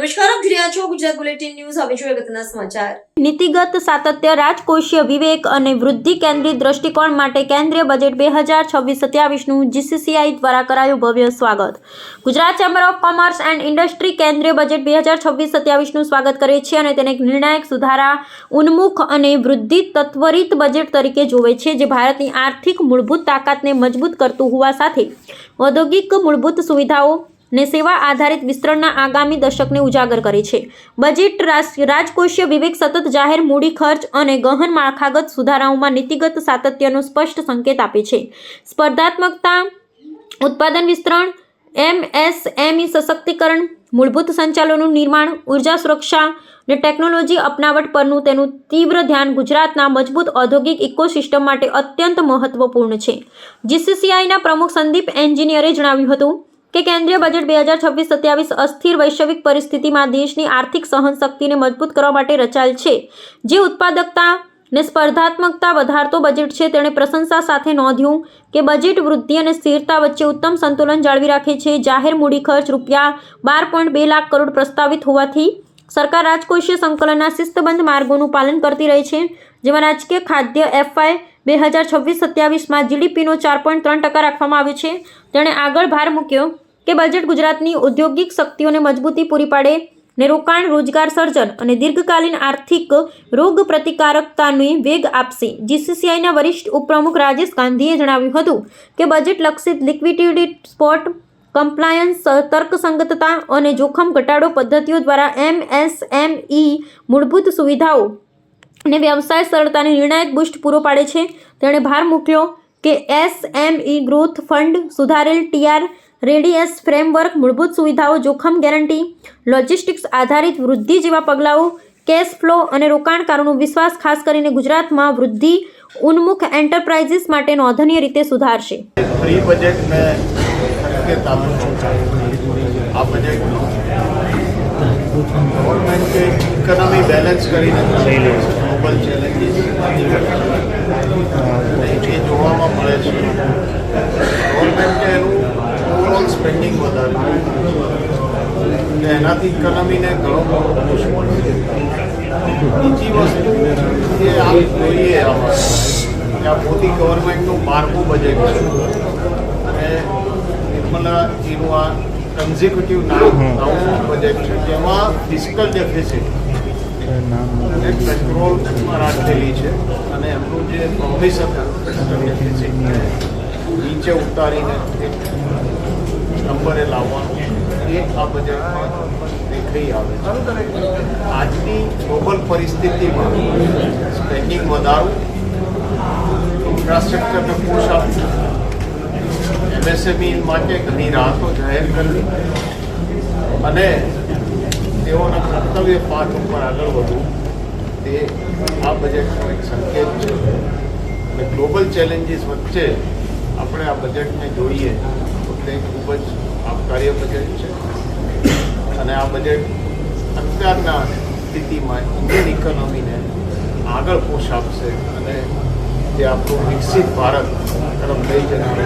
Gujarat bulletin news. હવે જોઈએ અગત્યના સમાચાર. નીતિગત સાતત્ય, રાજકોષીય વિવેક અને વૃદ્ધિ કેન્દ્રિત દ્રષ્ટિકોણ માટે કેન્દ્રીય બજેટ બે હજાર છવ્વીસ સત્યાવીસનું જીસીસીઆઈ દ્વારા કરાયું ભવ્ય સ્વાગત. Gujarat Chamber of Commerce and Industry કેન્દ્રીય બજેટ બે હજાર છવ્વીસ સત્યાવીસનું સ્વાગત કરે છે અને તેને નિર્ણાયક સુધારા, ઉન્મુખ અને વૃદ્ધિ તત્વરિત બજેટ તરીકે જોવે છે, જે ભારતની આર્થિક મૂળભૂત તાકાતને મજબૂત કરતું હોવા સાથે ઔદ્યોગિક મૂળભૂત સુવિધાઓ ને સેવા આધારિત વિસ્તરણના આગામી દશકને ઉજાગર કરે છે. બજેટ રાજકોષીય વિવેક સતત જાહેર મૂડી ખર્ચ અને ગહન માળખાગત સુધારાઓમાં નીતિગત સાતત્યનો સ્પષ્ટ સંકેત આપે છે. સ્પર્ધાત્મકતા, ઉત્પાદન વિસ્તરણ, એમએસએમઈ સશક્તિકરણ, મૂળભૂત સંચાલનનું નિર્માણ, ઊર્જા સુરક્ષા ને ટેકનોલોજી અપનાવટ પરનું તેનું તીવ્ર ધ્યાન ગુજરાતના મજબૂત ઔદ્યોગિક ઇકોસિસ્ટમ માટે અત્યંત મહત્વપૂર્ણ છે. જીસીસીઆઈના પ્રમુખ સંદીપ એન્જિનિયરે જણાવ્યું હતું કે કેન્દ્રીય બજેટ બે હજાર છવ્વીસ સત્યાવીસ અસ્થિર વૈશ્વિક પરિસ્થિતિમાં દેશની આર્થિક સહનશક્તિને મજબૂત કરવા માટે રચાયેલ છે. જે ઉત્પાદકતા ને સ્પર્ધાત્મકતા વધારતો બજેટ છે, તેણે પ્રશંસા સાથે નોંધ્યું કે બજેટ વૃદ્ધિ અને સ્થિરતા વચ્ચે ઉત્તમ સંતુલન જાળવી રાખે છે. જાહેર મૂડી ખર્ચ રૂપિયા બાર પોઈન્ટ બે લાખ કરોડ પ્રસ્તાવિત હોવાથી સરકાર રાજકોષીય સંકલનના શિસ્તબંધ માર્ગોનું પાલન કરતી રહી છે. જેમાં રાજકીય ખાદ્ય એફઆઈ બે હજાર છવ્વીસ સત્યાવીસમાં જીડીપીનો ચાર પોઈન્ટ ત્રણ ટકા રાખવામાં આવ્યો છે. તેણે આગળ ભાર મૂક્યો કે બજેટ ગુજરાતની ઔદ્યોગિક શક્તિઓને મજબૂતી પૂરી પાડે ને રોકાણ, રોજગાર સર્જન અને દીર્ઘકાલીન આર્થિક રોગ પ્રતિકારકતાને વેગ આપશે. જીસીસીઆઈના વરિષ્ઠ ઉપપ્રમુખ રાજેશ ગાંધીએ જણાવ્યું હતું કે બજેટ લક્ષિત લિક્વિડિટી, સ્પોટ, કમ્પ્લાયન્સ, તર્કસંગતતા અને જોખમ ઘટાડો પદ્ધતિઓ દ્વારા એમએસએમઈ મૂળભૂત સુવિધાઓ ને વ્યવસાય સરળતાને નિર્ણાયક બુસ્ટ પૂરો પાડે છે. તેણે ભાર મૂક્યો કે એસએમઈ ગ્રોથ ફંડ સુધારેલ ટીઆર રેડીએસ ફ્રેમવર્ક મૂળભૂત સુવિધાઓ જોખમ ગેરંટી લોજિસ્ટિક્સ આધારિત વૃદ્ધિ જેવા પગલાઓ કેશ ફ્લો અને રોકાણકારોનો વિશ્વાસ ખાસ કરીને ગુજરાતમાં વૃદ્ધિ ઉન્મુખ એન્ટરપ્રાઇઝીસ માટે નોંધનીય રીતે સુધારશે. પ્રી ઇકોનોમી બેલેન્સ કરીને ગ્લોબલ ચેલેન્જીસ એ જોવામાં મળે છે. ગવર્મેન્ટે એનું ઓવરઓલ સ્પેન્ડિંગ વધાર્યું એનાથી ઇકોનોમીને ઘણો મોટો પુશ મળે. બીજી વસ્તુ એ આપ જોઈએ કે આ મોદી ગવર્મેન્ટનું બારમું બજેટ છે. અને નિર્મલા જીનું આ કન્ઝિક્યુટિવ નવમું બજેટ છે. જેમાં ફિઝિકલ ડેફિસિટ અને રાખેલી છે. અને એમનું જે પ્રોમિસ નીચે ઉતારીને એક નંબરે લાવવાનું એ આ બજેટમાં દેખાઈ આવે છે. આજની ગ્લોબલ પરિસ્થિતિમાં સ્પેન્ડિંગ વધારવું ઇન્ફ્રાસ્ટ્રક્ચરને પુશ આપવું એમએસએમઈ માટે ઘણી રાહતો જાહેર કરવી, અને તેઓના કર્તવ્ય પાઠ ઉપર આગળ વધવું, તે આ બજેટનો એક સંકેત છે. અને ગ્લોબલ ચેલેન્જીસ વચ્ચે આપણે આ બજેટને જોઈએ તો તે ખૂબ જ આપકાર્ય બજેટ છે. અને આ બજેટ અત્યારના સ્થિતિમાં ઇન્ડિયન ઇકોનોમીને આગળ પોષ આપશે અને તે આપણું વિકસિત ભારત તરફ લઈ જનાર